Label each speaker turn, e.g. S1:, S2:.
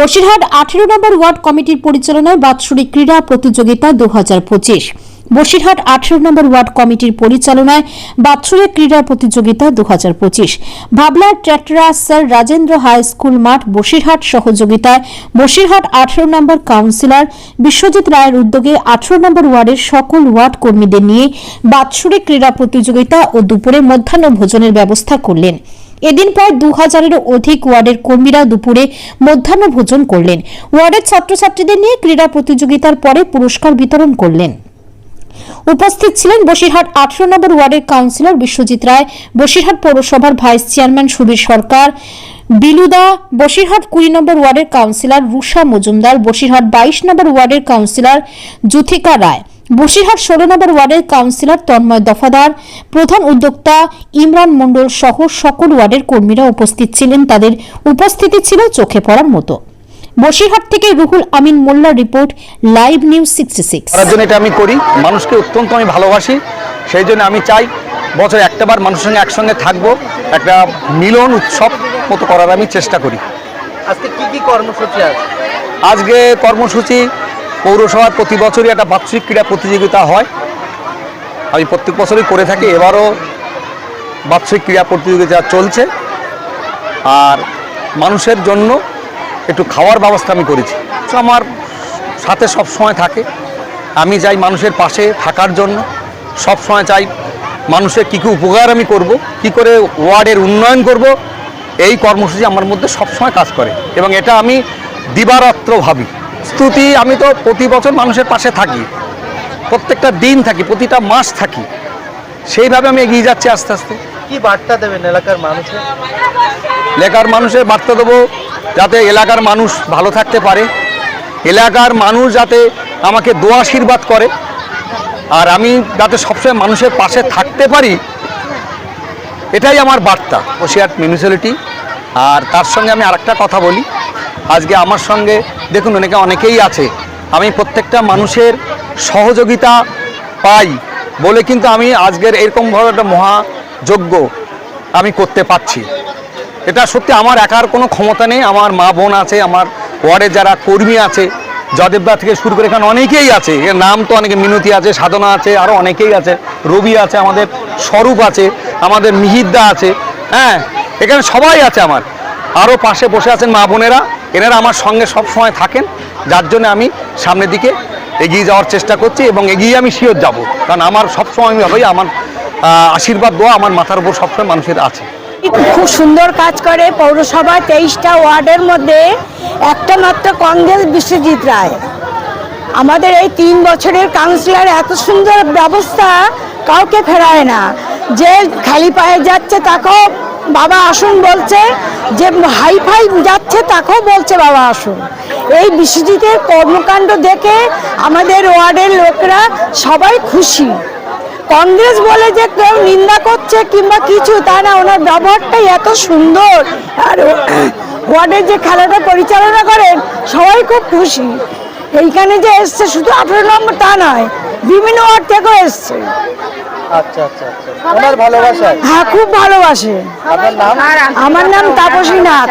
S1: বসিরহাট আঠেরো নম্বর ওয়ার্ড কমিটির পরিচালনায় বাৎসরিক ক্রীড়া প্রতিযোগিতা দু বসিরহাট আঠেরো নম্বর ওয়ার্ড কমিটির পরিচালনায় বাৎসরিক ক্রীড়া প্রতিযোগিতা দু হাজার পঁচিশ। ভাবলার ট্র্যাক্টরা স্যার রাজেন্দ্র হাই স্কুল মাঠ বসিরহাট সহযোগিতায় বসিরহাট আঠেরো নম্বর কাউন্সিলর বিশ্বজিৎ রায়ের উদ্যোগে আঠেরো নম্বর ওয়ার্ডের সকল ওয়ার্ড কর্মীদের নিয়ে বাৎসরিক ক্রীড়া প্রতিযোগিতা ও দুপুরে মধ্যাহ্ন ভোজনের ব্যবস্থা করলেন। এদিন প্রায় দু হাজারেরও অধিক ওয়ার্ডের কর্মীরা দুপুরে মধ্যাহ্ন ভোজন করলেন। ওয়ার্ডের ছাত্রছাত্রীদের নিয়ে ক্রীড়া প্রতিযোগিতার পরে পুরস্কার বিতরণ করলেন। উপস্থিত ছিলেন বসিরহাট আঠারো নম্বর ওয়ার্ডের কাউন্সিলর বিশ্বজিৎ রায়, বসিরহাট পৌরসভার ভাইস চেয়ারম্যান সুবীর সরকার, বিলুদা, বসিরহাট কুড়ি নম্বর ওয়ার্ডের কাউন্সিলর রুষা মজুমদার, বসিরহাট বাইশ নম্বর ওয়ার্ডের কাউন্সিলর জুথিকা রায়। বসিরহাট ষোলো নম্বর ওয়ার্ডের কাউন্সিলর তন্ময় দফাদার প্রধান উদ্যোক্তা ইমরান মণ্ডল সহ সকল ওয়ার্ডের কর্মীরা উপস্থিত ছিলেন। তাদের উপস্থিতি ছিল চোখে পড়ার মতো। বসিরহাট থেকে রুহুল আমিন মোল্লার report live news sixty six.
S2: জন্য এটা আমি করি। মানুষকে অত্যন্ত আমি ভালোবাসি। সেই জন্য আমি চাই বছরে একটাবার মানুষের সঙ্গে একসঙ্গে থাকব। একটা মিলন উৎসব মতো করার আমি চেষ্টা করি।
S3: আজকে কি কি কর্মসূচি আছে?
S2: আজকে কর্মসূচি পৌরসভার প্রতি বছরই একটা বাৎসরিক ক্রীড়া প্রতিযোগিতা হয়। আমি প্রত্যেক বছরই করে থাকি, এবারও বাৎসরিক ক্রীড়া প্রতিযোগিতা চলছে। আর মানুষের জন্য একটু খাওয়ার ব্যবস্থা আমি করেছি। আমার সাথে সব সময় থাকে। আমি চাই মানুষের পাশে থাকার জন্য, সব সময় চাই মানুষের কী কী উপকার আমি করব, কি করে ওয়ার্ডের উন্নয়ন করব, এই কর্মসূচি আমার মধ্যে সবসময় কাজ করে। এবং এটা আমি দিবারাত্র ভাবি। স্তুতি আমি তো প্রতি বছর মানুষের পাশে থাকি। প্রত্যেকটা দিন থাকি প্রতিটা মাস থাকি। সেইভাবে আমি এগিয়ে যাচ্ছি আস্তে আস্তে।
S3: কি বার্তা দেবেন এলাকার মানুষের?
S2: এলাকার মানুষের বার্তা দেবো যাতে এলাকার মানুষ ভালো থাকতে পারে। এলাকার মানুষ যাতে আমাকে দোয়া আশীর্বাদ করে। আর আমি যাতে সবসময় মানুষের পাশে থাকতে পারি এটাই আমার বার্তা। বসিরহাট মিউনিসিপ্যালিটি। আর তার সঙ্গে আমি আরেকটা কথা বলি। আজকে আমার সঙ্গে দেখুন, অনেকে, অনেকেই আছে। আমি প্রত্যেকটা মানুষের সহযোগিতা পাই বলে কিন্তু আমি আজকের এরকমভাবে একটা মহাযজ্ঞ আমি করতে পারছি। এটা সত্যি আমার একার কোনো ক্ষমতা নেই, আমার মা বোন আছে, আমার ওয়ার্ডের যারা কর্মী আছে জদেবদা থেকে শুরু করে এখানে অনেকেই আছে। এর নাম তো অনেকে, মিনতি আছে, সাধনা আছে আরও অনেকেই আছে, রবি আছে, আমাদের স্বরূপ আছে, আমাদের মিহিদ্দা আছে হ্যাঁ এখানে সবাই আছে আমার। আরও পাশে বসে আছেন মা বোনেরা। এনারা আমার সঙ্গে সব সময় থাকেন, যার জন্য আমি সামনের দিকে এগিয়ে যাওয়ার চেষ্টা করছি এবং এগিয়ে আমি শিওর যাব। কারণ আমার সবসময় আমি ভাবি, আমার আশীর্বাদ দোয়া আমার মাথার উপর সবসময় মানুষের আছে।
S4: খুব সুন্দর কাজ করে পৌরসভা তেইশটা ওয়ার্ডের মধ্যে একটা মাত্র কংগ্রেস বিশ্বজিৎ রায়। আমাদের এই তিন বছরের কাউন্সিলর এত সুন্দর ব্যবস্থা কাউকে ফেরায় না। যে খালি পায়ে যাচ্ছে তাকেও বাবা আসুন বলছে, যে হাই ফাই যাচ্ছে তাকেও বলছে বাবা আসুন। এই বিশ্বজিতের কর্মকাণ্ড দেখে আমাদের ওয়ার্ডের লোকরা সবাই খুশি। কংগ্রেস বলে যে কেউ নিন্দা করছে কিংবা কিছু, তা না, ওনার ব্যবহারটাই এত সুন্দর। আর ওয়ার্ডের যে খেলাটা পরিচালনা করেন, সবাই খুব খুশি। এইখানে যে এসছে শুধু আঠেরো নম্বর তা নয়, বিভিন্ন ওয়ার্ড থেকেও এসছে।
S3: আচ্ছা আচ্ছা আচ্ছা। ওনার
S4: হ্যাঁ খুব ভালোবাসে। আমার নাম তাপসী নাথ।